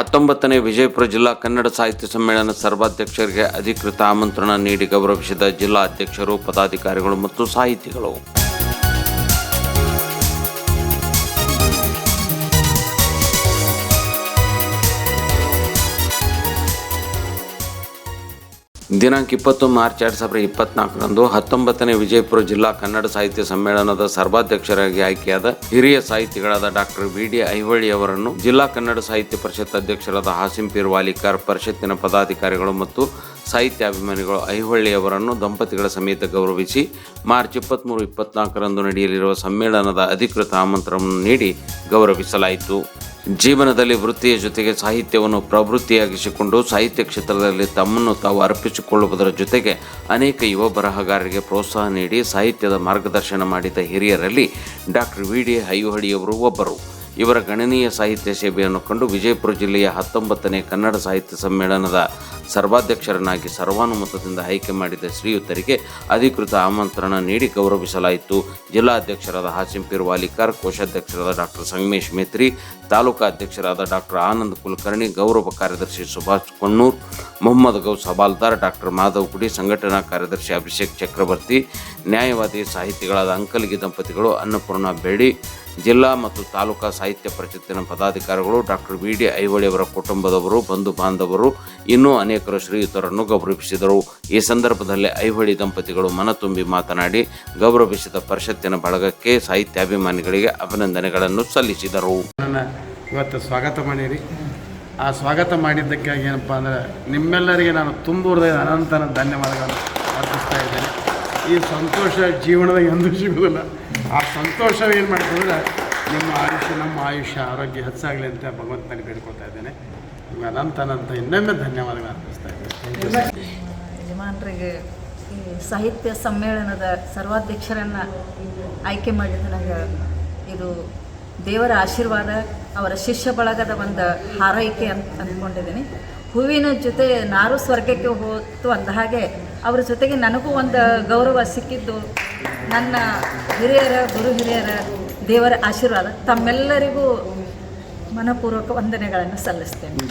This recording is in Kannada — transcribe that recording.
ಹತ್ತೊಂಬತ್ತನೇ ವಿಜಯಪುರ ಜಿಲ್ಲಾ ಕನ್ನಡ ಸಾಹಿತ್ಯ ಸಮ್ಮೇಳನ ಸರ್ವಾಧ್ಯಕ್ಷರಿಗೆ ಅಧಿಕೃತ ಆಮಂತ್ರಣ ನೀಡಿ ಗೌರವಿಸಿದ ಜಿಲ್ಲಾ ಅಧ್ಯಕ್ಷರು, ಪದಾಧಿಕಾರಿಗಳು ಮತ್ತು ಸಾಹಿತಿಗಳು. ದಿನಾಂಕ ಇಪ್ಪತ್ತು ಮಾರ್ಚ್ ಎರಡು ಸಾವಿರದ ಇಪ್ಪತ್ನಾಲ್ಕರಂದು ಹತ್ತೊಂಬತ್ತನೇ ವಿಜಯಪುರ ಜಿಲ್ಲಾ ಕನ್ನಡ ಸಾಹಿತ್ಯ ಸಮ್ಮೇಳನದ ಸರ್ವಾಧ್ಯಕ್ಷರಾಗಿ ಆಯ್ಕೆಯಾದ ಹಿರಿಯ ಸಾಹಿತಿಗಳಾದ ಡಾಕ್ಟರ್ ವಿ ಡಿ ಐಹೊಳ್ಳಿ ಅವರನ್ನು ಜಿಲ್ಲಾ ಕನ್ನಡ ಸಾಹಿತ್ಯ ಪರಿಷತ್ ಅಧ್ಯಕ್ಷರಾದ ಹಾಸಿಂ ಪೀರ್ ವಾಲಿಕಾರ್, ಪರಿಷತ್ತಿನ ಪದಾಧಿಕಾರಿಗಳು ಮತ್ತು ಸಾಹಿತ್ಯಾಭಿಮಾನಿಗಳು ಐಹೊಳ್ಳಿ ಅವರನ್ನು ದಂಪತಿಗಳ ಸಮೇತ ಗೌರವಿಸಿ ಮಾರ್ಚ್ ಇಪ್ಪತ್ತ್ಮೂರು ಇಪ್ಪತ್ನಾಲ್ಕರಂದು ನಡೆಯಲಿರುವ ಸಮ್ಮೇಳನದ ಅಧಿಕೃತ ಆಮಂತ್ರಣವನ್ನು ನೀಡಿ ಗೌರವಿಸಲಾಯಿತು. ಜೀವನದಲ್ಲಿ ವೃತ್ತಿಯ ಜೊತೆಗೆ ಸಾಹಿತ್ಯವನ್ನು ಪ್ರವೃತ್ತಿಯಾಗಿಸಿಕೊಂಡು ಸಾಹಿತ್ಯ ಕ್ಷೇತ್ರದಲ್ಲಿ ತಮ್ಮನ್ನು ತಾವು ಅರ್ಪಿಸಿಕೊಳ್ಳುವುದರ ಜೊತೆಗೆ ಅನೇಕ ಯುವ ಬರಹಗಾರರಿಗೆ ಪ್ರೋತ್ಸಾಹ ನೀಡಿ ಸಾಹಿತ್ಯದ ಮಾರ್ಗದರ್ಶನ ಮಾಡಿದ ಹಿರಿಯರಲ್ಲಿ ಡಾಕ್ಟರ್ ವಿ ಡಿ ಹೈಹೊಳಿಯವರು ಒಬ್ಬರು. ಇವರ ಗಣನೀಯ ಸಾಹಿತ್ಯ ಸೇವೆಯನ್ನು ಕಂಡು ವಿಜಯಪುರ ಜಿಲ್ಲೆಯ ಹತ್ತೊಂಬತ್ತನೇ ಕನ್ನಡ ಸಾಹಿತ್ಯ ಸಮ್ಮೇಳನದ ಸರ್ವಾಧ್ಯಕ್ಷರನ್ನಾಗಿ ಸರ್ವಾನುಮತದಿಂದ ಆಯ್ಕೆ ಮಾಡಿದ ಶ್ರೀಯುತರಿಗೆ ಅಧಿಕೃತ ಆಮಂತ್ರಣ ನೀಡಿ ಗೌರವಿಸಲಾಯಿತು. ಜಿಲ್ಲಾಧ್ಯಕ್ಷರಾದ ಹಾಸಿಂ ಪಿರ್ವಾಲಿಕರ್, ಕೋಶಾಧ್ಯಕ್ಷರಾದ ಡಾಕ್ಟರ್ ಸಂಗಮೇಶ್ ಮೇತ್ರಿ, ತಾಲೂಕಾ ಅಧ್ಯಕ್ಷರಾದ ಡಾಕ್ಟರ್ ಆನಂದ್ ಕುಲಕರ್ಣಿ, ಗೌರವ ಕಾರ್ಯದರ್ಶಿ ಸುಭಾಷ್ ಕೊಣ್ಣೂರ್, ಮೊಹಮ್ಮದ್ ಗೌ ಸಬಾಲ್ದಾರ್ ಡಾಕ್ಟರ್ ಮಾಧವ್ ಕುಡಿ ಸಂಘಟನಾ ಕಾರ್ಯದರ್ಶಿ ಅಭಿಷೇಕ್ ಚಕ್ರವರ್ತಿ, ನ್ಯಾಯವಾದಿ ಸಾಹಿತಿಗಳಾದ ಅಂಕಲಿಗೆ ದಂಪತಿಗಳು ಅನ್ನಪೂರ್ಣ ಬೇಡಿ ಜಿಲ್ಲಾ ಮತ್ತು ತಾಲೂಕಾ ಸಾಹಿತ್ಯ ಪರಿಷತ್ತಿನ ಪದಾಧಿಕಾರಿಗಳು ಡಾಕ್ಟರ್ ಬಿ ಡಿ ಐಹೊಳಿ ಅವರ ಕುಟುಂಬದವರು, ಬಂಧು ಬಾಂಧವರು, ಇನ್ನೂ ಅನೇಕರು ಶ್ರೀಯುತರನ್ನು ಗೌರವಿಸಿದರು. ಈ ಸಂದರ್ಭದಲ್ಲಿ ಐಹೊಳಿ ದಂಪತಿಗಳು ಮನತುಂಬಿ ಮಾತನಾಡಿ, ಗೌರವಿಸಿದ ಪರಿಷತ್ತಿನ ಬಳಗಕ್ಕೆ ಸಾಹಿತ್ಯಾಭಿಮಾನಿಗಳಿಗೆ ಅಭಿನಂದನೆಗಳನ್ನು ಸಲ್ಲಿಸಿದರು. ಇವತ್ತು ಸ್ವಾಗತ ಮಾಡಿರಿ. ಆ ಸ್ವಾಗತ ಮಾಡಿದ್ದಕ್ಕಾಗಿ ಏನಪ್ಪ ಅಂದರೆ ನಿಮ್ಮೆಲ್ಲರಿಗೆ ನಾನು ತುಂಬೂರ್ದ ಅನಂತನ ಧನ್ಯವಾದಗಳನ್ನು ಅರ್ಪಿಸ್ತಾ ಇದ್ದೇನೆ. ಈ ಸಂತೋಷ ಜೀವನದಾಗ ಎಂದೂ ಸಿಗೋದಿಲ್ಲ ಆ ಸಂತೋಷ ಏನು ಮಾಡ್ತಂದ್ರೆ ನಿಮ್ಮ ಆಯುಷ್ಯ ನಮ್ಮ ಆಯುಷ್ಯ ಆರೋಗ್ಯ ಹೆಚ್ಚಾಗಲಿ ಅಂತ ಭಗವಂತನಿಗೆ ಬೇಡ್ಕೊಳ್ತಾ ಇದ್ದೇನೆ. ನಿಮ್ಗೆ ಅನಂತ ಅನಂತ ಇನ್ನೊಮ್ಮೆ ಧನ್ಯವಾದಗಳು ಅರ್ಪಿಸ್ತಾ ಇದ್ದೇನೆ. ಈ ಸಾಹಿತ್ಯ ಸಮ್ಮೇಳನದ ಸರ್ವಾಧ್ಯಕ್ಷರನ್ನು ಆಯ್ಕೆ ಮಾಡಿದ ನನಗೆ ಇದು ದೇವರ ಆಶೀರ್ವಾದ, ಅವರ ಶಿಷ್ಯ ಬಳಗದ ಒಂದು ಹಾರೈಕೆ ಅಂತ ಅಂದ್ಕೊಂಡಿದ್ದೀನಿ. ಹೂವಿನ ಜೊತೆ ನಾರು ಸ್ವರ್ಗಕ್ಕೆ ಹೋತು ಅಂದ ಹಾಗೆ ಅವರ ಜೊತೆಗೆ ನನಗೂ ಒಂದು ಗೌರವ ಸಿಕ್ಕಿದ್ದು ನನ್ನ ಹಿರಿಯರ, ಗುರು ಹಿರಿಯರ ದೇವರ ಆಶೀರ್ವಾದ. ತಮ್ಮೆಲ್ಲರಿಗೂ ಮನಪೂರ್ವಕ ವಂದನೆಗಳನ್ನು ಸಲ್ಲಿಸ್ತೇನೆ.